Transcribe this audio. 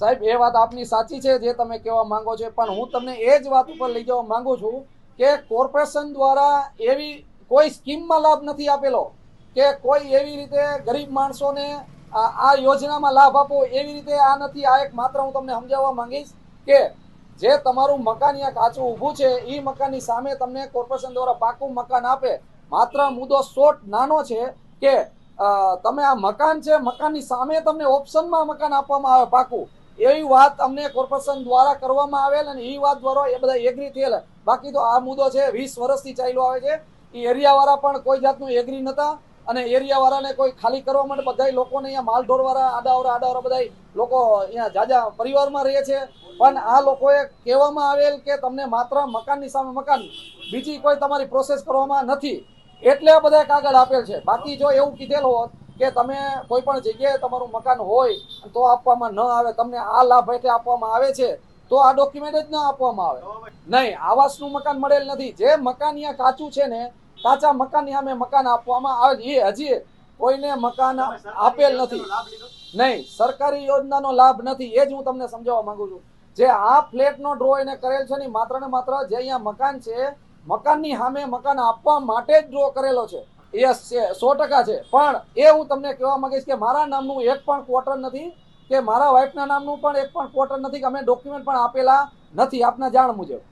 સાહેબ, એ વાત આપની સાચી છે, જે તમે કહેવા માંગો છો. પણ હું તમને એ જ વાત ઉપર લઈ જવા માંગુ છું કે કોર્પોરેશન દ્વારા એવી કોઈ સ્કીમમાં લાભ નથી આપેલો, કે કોઈ એવી રીતે ગરીબ માણસોને આ યોજનામાં લાભ આપો, એવી રીતે આ નથી, આ એક માત્ર હું તમને સમજાવવા માંગીશ કે જે તમારું મકાન અહીંયા કાચું ઊભું છે એ મકાનની સામે તમને કોર્પોરેશન દ્વારા પાકું મકાન આપે. માત્ર મુદ્દો શોર્ટ નાનો છે કે તમે આ મકાન છે, મકાનની સામે તમને ઓપ્શનમાં મકાન આપવામાં આવે પાકું. એવી વાત અમને કોર્પોરેશન દ્વારા કરવામાં આવેલ અને એ વાત દ્વારા એ બધા એગ્રી થયેલ. બાકી તો આ મુદ્દો છે, વીસ વર્ષથી ચાલ્યો આવે છે. એ એરિયાવાળા પણ કોઈ જાતનું એગ્રી નતા અને એરિયાવાળાને કોઈ ખાલી કરવા માટે બધા લોકોને અહીંયા માલઢોરવાળા આડાવરા આડાવરા બધા લોકો અહીંયા જાજા પરિવારમાં રહે છે. પણ આ લોકોએ કહેવામાં આવેલ કે તમને માત્ર મકાનની સામે મકાન, બીજી કોઈ તમારી પ્રોસેસ કરવામાં નથી. એટલે બધા કાગળ આપેલ છે. બાકી જો એવું કીધેલ હોત કે તમે કોઈ પણ જગ્યાએ તમારું મકાન હોય તો આપવામાં ન આવે, તમને આ લાભ એટલે આપવામાં આવે છે, તો આ ડોક્યુમેન્ટ જ ન આપવામાં આવે. નહીં, આવાસનું મકાન મળેલ નથી. જે મકાન અહીંયા કાચું છે ને, કાચા મકાનની સામે મકાન આપવામાં આવે એ હજી કોઈને મકાન આપેલ નથી. નહીં, સરકારી યોજનાનો લાભ નથી. એ જ હું તમને સમજાવવા માંગુ છું. જે આ ફ્લેટનો ડ્રો એને કરેલ છે ને માત્ર ને માત્ર જે અહીંયા મકાન છે, મકાનની સામે મકાન આપવા માટે જ ડ્રો કરેલો છે. છે સો ટકા છે. પણ એ હું તમને કહેવા માંગીશ કે મારા નામનું એક પણ ક્વાર્ટર નથી કે મારા વાઇફના નામનું પણ એક પણ ક્વાર્ટર નથી કે અમે ડોક્યુમેન્ટ પણ આપેલા નથી. આપના જાણ મુજબ.